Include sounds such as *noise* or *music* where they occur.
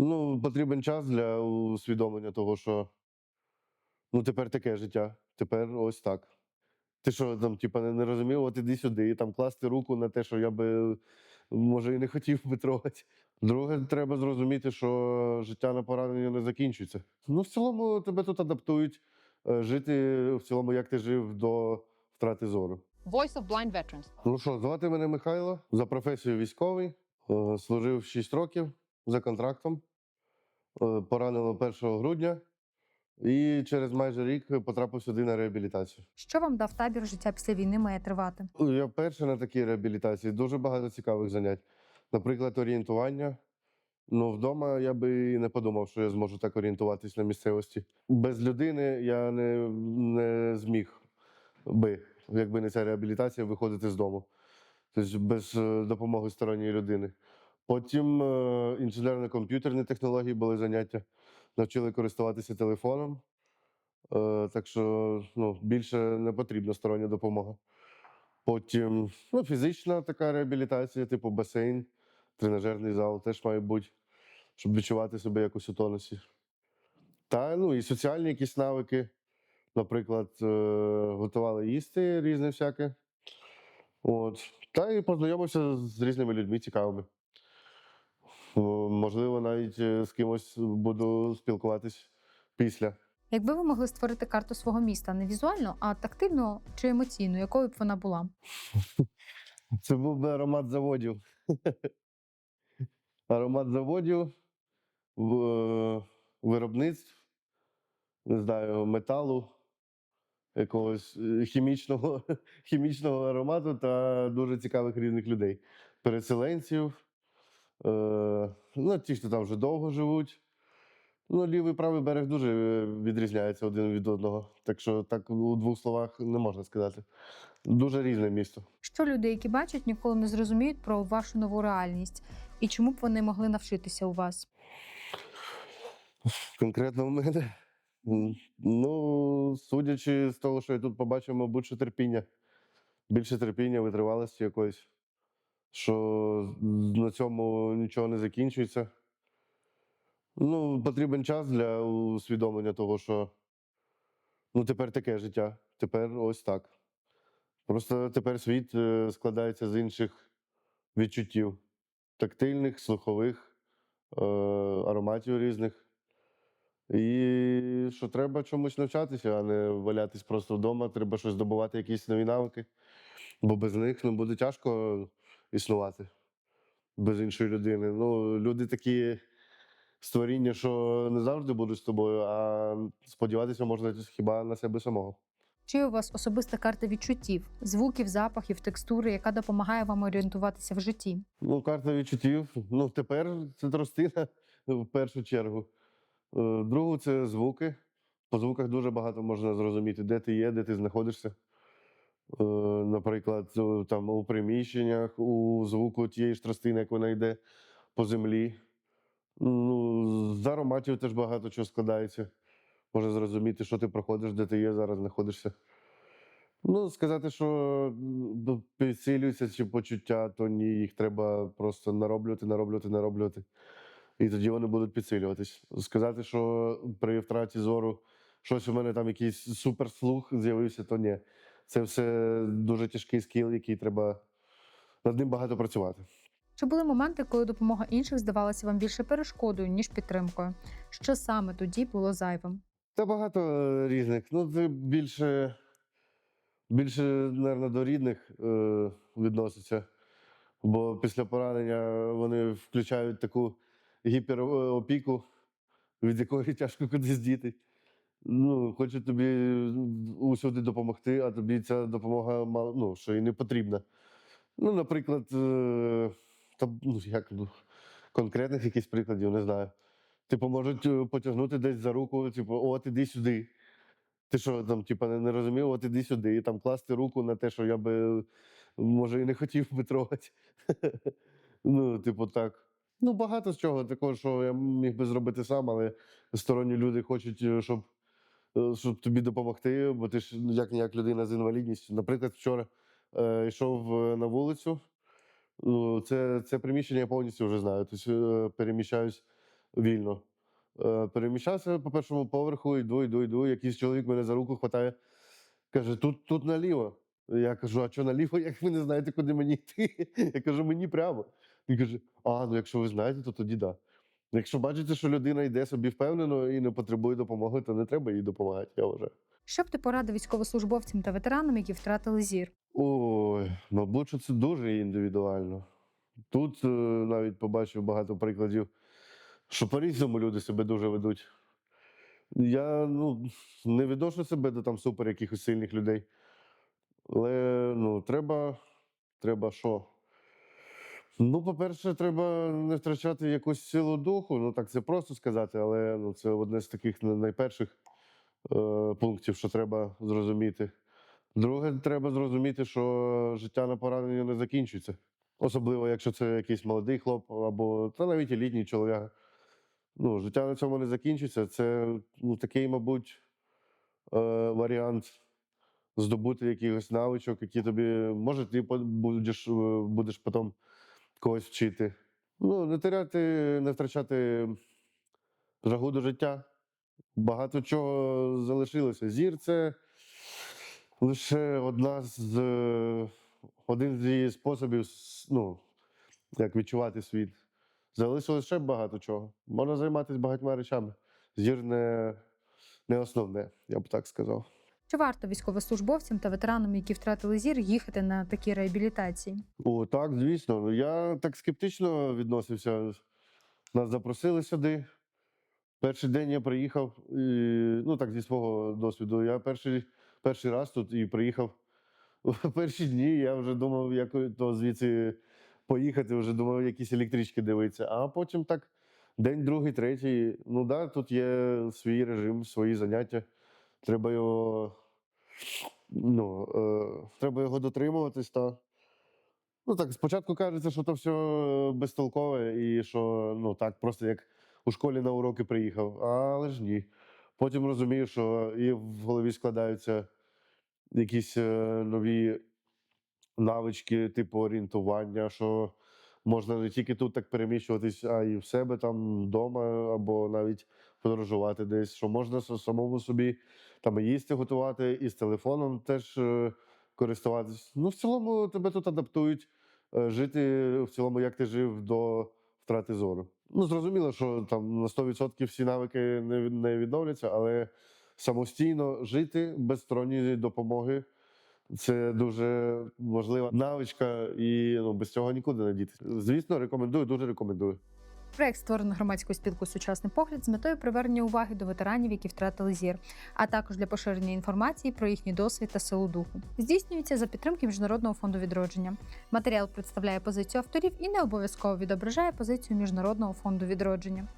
Ну, потрібен час для усвідомлення того, що ну тепер таке життя, тепер ось так. Ти що там, типа, не, розумів, от іди сюди, і там класти руку на те, що я би може і не хотів би трогати. Друге, треба зрозуміти, що життя на пораненні не закінчується. Ну, в цілому тебе тут адаптують е, жити в цілому, як ти жив до втрати зору. Voice of Blind Veterans. Ну що, звати мене Михайло, за професією військовий, е, служив 6 років за контрактом, поранило 1 грудня і через майже рік потрапив сюди на реабілітацію. Що вам дав табір життя після війни має тривати? Я перший на такій реабілітації, дуже багато цікавих занять. Наприклад, орієнтування. Ну, вдома я би і не подумав, що я зможу так орієнтуватись на місцевості. Без людини я не, не зміг би, якби не ця реабілітація, виходити з дому. Тобто без е, допомоги сторонньої людини. Потім е, інженерно-комп'ютерні технології були заняття, навчили користуватися телефоном. Е, так що ну, більше не потрібна стороння допомога. Потім ну, фізична така реабілітація, типу басейн, тренажерний зал теж має бути, щоб відчувати себе якось у тонусі. Та ну і соціальні якісь навики. Наприклад, е, готували їсти різне всяке. От. Та і познайомився з різними людьми цікавими. О, Можливо, навіть е, з кимось буду спілкуватись після. Якби ви могли створити карту свого міста не візуально, а тактильно чи емоційно, якою б вона була? *laughs* Це був би аромат заводів. *laughs* аромат заводів, виробництв, не знаю, металу, якогось е, хімічного, *laughs* хімічного аромату та дуже цікавих різних людей. Переселенців, е, ну, ті, хто там вже довго живуть. Ну, лівий правий берег дуже е, відрізняється один від одного. Так що так у двох словах не можна сказати. Дуже різне місто. Що люди, які бачать, ніколи не зрозуміють про вашу нову реальність, і чому б вони могли навчитися у вас? Конкретно в мене. Ну, судячи з того, що я тут побачив, мабуть, що терпіння. Більше терпіння, витривалості якоїсь, що на цьому нічого не закінчується. Ну, потрібен час для усвідомлення того, що ну, тепер таке життя, тепер ось так. Просто тепер світ е, складається з інших відчуттів: тактильних, слухових, е, ароматів різних. І що треба чомусь навчатися, а не валятись просто вдома. Треба щось здобувати, якісь нові навики. Бо без них ну, буде тяжко існувати без іншої людини. Ну, люди такі створіння, що не завжди будуть з тобою, а сподіватися можна хіба на себе самого. Чи у вас особиста карта відчуттів, звуків, запахів, текстури, яка допомагає вам орієнтуватися в житті? Ну, карта відчуттів. Ну, тепер це тростина *laughs* в першу чергу. Е, Другу це звуки. По звуках дуже багато можна зрозуміти, де ти є, де ти знаходишся. Е, Наприклад, там у приміщеннях, у звуку тієї ж тростини, як вона йде по землі. Ну, з ароматів теж багато чого складається. Можна зрозуміти, що ти проходиш, де ти є, зараз знаходишся. Ну, сказати, що підсилюються ці почуття, то ні, їх треба просто нароблювати, нароблювати, нароблювати. І тоді вони будуть підсилюватись. Сказати, що при втраті зору щось у мене там якийсь суперслух з'явився, то ні. Це все дуже тяжкий скіл, який треба над ним багато працювати. Чи були моменти, коли допомога інших здавалася вам більше перешкодою, ніж підтримкою? Що саме тоді було зайвим? Та багато е, різних. Ну, це більше, більше, мабуть, до рідних е, відноситься. Бо після поранення вони включають таку гіперопіку, від якої тяжко кудись діти. Ну, хочуть тобі усюди допомогти, а тобі ця допомога мало, ну, що і не потрібна. Ну, наприклад, е, та, ну, як, ну, конкретних якихось прикладів, не знаю. Типу, можуть е, потягнути десь за руку, типу, от іди сюди. Ти що там, типу, не, розумів, от іди сюди, і там класти руку на те, що я би, може, і не хотів би трогати. *laughs* ну, типу, так. Ну, багато з чого такого, що я міг би зробити сам, але сторонні люди хочуть, е, щоб, щоб тобі допомогти, бо ти ж як ніяк людина з інвалідністю. Наприклад, вчора е, йшов е, на вулицю. Ну, це, це приміщення я повністю вже знаю. Тобто е, переміщаюсь вільно. Е, Переміщався по першому поверху, йду, йду, йду. Якийсь чоловік мене за руку хватає, каже: тут, тут наліво. Я кажу, а що наліво, *laughs* як ви не знаєте, куди мені йти? Я кажу, мені прямо. Він каже: А, ну якщо ви знаєте, то тоді да. Якщо бачите, що людина йде собі впевнено і не потребує допомоги, то не треба їй допомагати, я вважаю. Що б ти порадив військовослужбовцям та ветеранам, які втратили зір? Ой, мабуть, що це дуже індивідуально. Тут е, навіть побачив багато прикладів, що по-різному люди себе дуже ведуть. Я ну, не відношу себе до там супер якихось сильних людей. Але ну, треба, треба що? Ну, по-перше, треба не втрачати якусь силу духу. Ну, так це просто сказати, але ну, це одне з таких найперших е, пунктів, що треба зрозуміти. Друге, треба зрозуміти, що життя на поранення не закінчується. Особливо, якщо це якийсь молодий хлоп або та навіть і літній чоловік. Ну, життя на цьому не закінчиться. Це ну, такий, мабуть, е, варіант здобути якихось навичок, які тобі, може, ти будеш, е, будеш потім когось вчити. Ну, не теряти, не втрачати жагу до життя. Багато чого залишилося. Зір це лише одна з е, один з її способів, ну, як відчувати світ. Залишилося ще багато чого. Можна займатися багатьма речами. Зір не, не основне, я б так сказав. Чи варто військовослужбовцям та ветеранам, які втратили зір, їхати на такі реабілітації? О, так, звісно. Я так скептично відносився. Нас запросили сюди. Перший день я приїхав, і, ну так, зі свого досвіду. Я перший, перший раз тут і приїхав. *laughs* Перші дні я вже думав, як то звідси поїхати, вже думав, якісь електрички дивитися. А потім так, день, другий, третій. Ну да, тут є свій режим, свої заняття. Треба його, ну, е, треба його дотримуватись. Та. Ну так, спочатку кажеться, що то все безтолкове і що ну так, просто як у школі на уроки приїхав. Але ж ні. Потім розумію, що і в голові складаються якісь е, нові навички, типу орієнтування, що можна не тільки тут так переміщуватись, а й в себе там вдома, або навіть подорожувати десь, що можна самому собі там їсти готувати, і з телефоном теж е, користуватись. Ну, в цілому тебе тут адаптують е, жити в цілому, як ти жив до втрати зору. Ну, зрозуміло, що там на 100% всі навики не відновляться, але самостійно жити без сторонньої допомоги. Це дуже важлива навичка, і ну, без цього нікуди не дітися. Звісно, рекомендую, дуже рекомендую. Проект створено громадською спілкою Сучасний погляд з метою привернення уваги до ветеранів, які втратили зір, а також для поширення інформації про їхній досвід та силу духу. Здійснюється за підтримки Міжнародного фонду відродження. Матеріал представляє позицію авторів і не обов'язково відображає позицію Міжнародного фонду відродження.